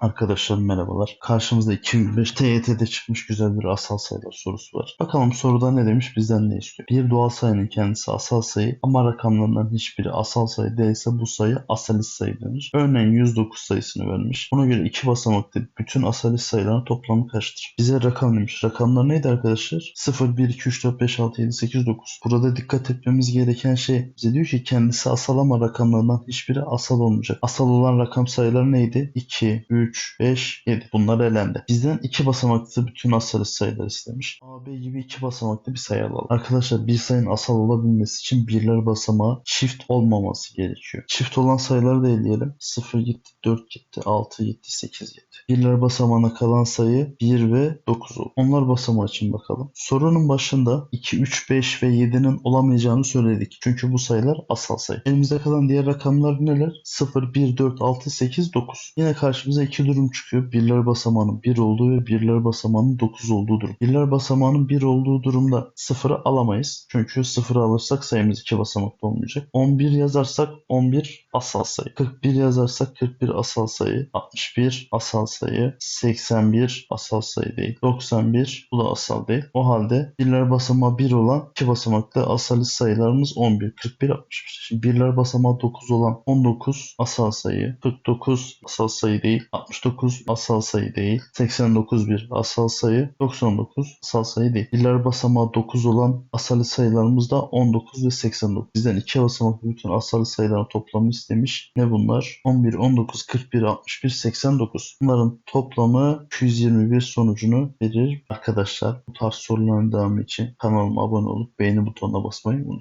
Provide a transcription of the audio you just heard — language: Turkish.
Arkadaşlar merhabalar. Karşımızda 2005 TYT'de çıkmış güzel bir asal sayılar sorusu var. Bakalım soruda ne demiş bizden ne istiyor? Bir doğal sayının kendisi asal sayı ama rakamlarından hiçbiri asal sayı değilse bu sayı asalist sayı denir. Örneğin 109 sayısını vermiş. Buna göre iki basamaklı bütün asalist sayıların toplamı kaçtır? Bize rakam demiş. Rakamlar neydi arkadaşlar? 0, 1, 2, 3, 4, 5, 6, 7, 8, 9. Burada dikkat etmemiz gereken şey bize diyor ki kendisi asal ama rakamlardan hiçbiri asal olmayacak. Asal olan rakam sayıları neydi? 2, 3, 5, 7. Bunlar elendi. Bizden iki basamaklı bütün asal sayılar istemiş. A, B gibi iki basamaklı bir sayı alalım. Arkadaşlar bir sayının asal olabilmesi için birler basamağı çift olmaması gerekiyor. Çift olan sayıları da eleyelim. 0 gitti, 4 gitti, 6 gitti, 8 gitti. Birler basamağına kalan sayı 1 ve 9 oldu. Onlar basamağı için bakalım. Sorunun başında 2, 3, 5 ve 7'nin olamayacağını söyledik. Çünkü bu sayılar asal sayı. Elimizde kalan diğer rakamlar neler? 0, 1, 4, 6, 8, 9. Yine karşımıza iki durum çıkıyor. Birler basamağının 1 olduğu ve birler basamağının 9 olduğu durum. Birler basamağının 1 olduğu durumda 0'ı alamayız. Çünkü 0'ı alırsak sayımız 2 basamaklı olmayacak. 11 yazarsak 11 asal sayı. 41 yazarsak 41 asal sayı. 61 asal sayı. 81 asal sayı değil. 91 bu da asal değil. O halde birler basamağı 1 olan 2 basamaklı asal sayılarımız 11, 41, 61. Şimdi birler basamağı 9 olan 19 asal sayı. 49 asal sayı değil. 69 asal sayı değil. 89 bir asal sayı. 99 asal sayı değil. Birler basamağı 9 olan asal sayılarımız da 19 ve 89. Bizden 2 basamaklı bütün asal sayıların toplamı istemiş. Ne bunlar? 11, 19, 41, 61, 89. Bunların toplamı 221 sonucunu verir. Arkadaşlar bu tarz soruların devamı için kanalıma abone olup beğeni butonuna basmayı unutmayın.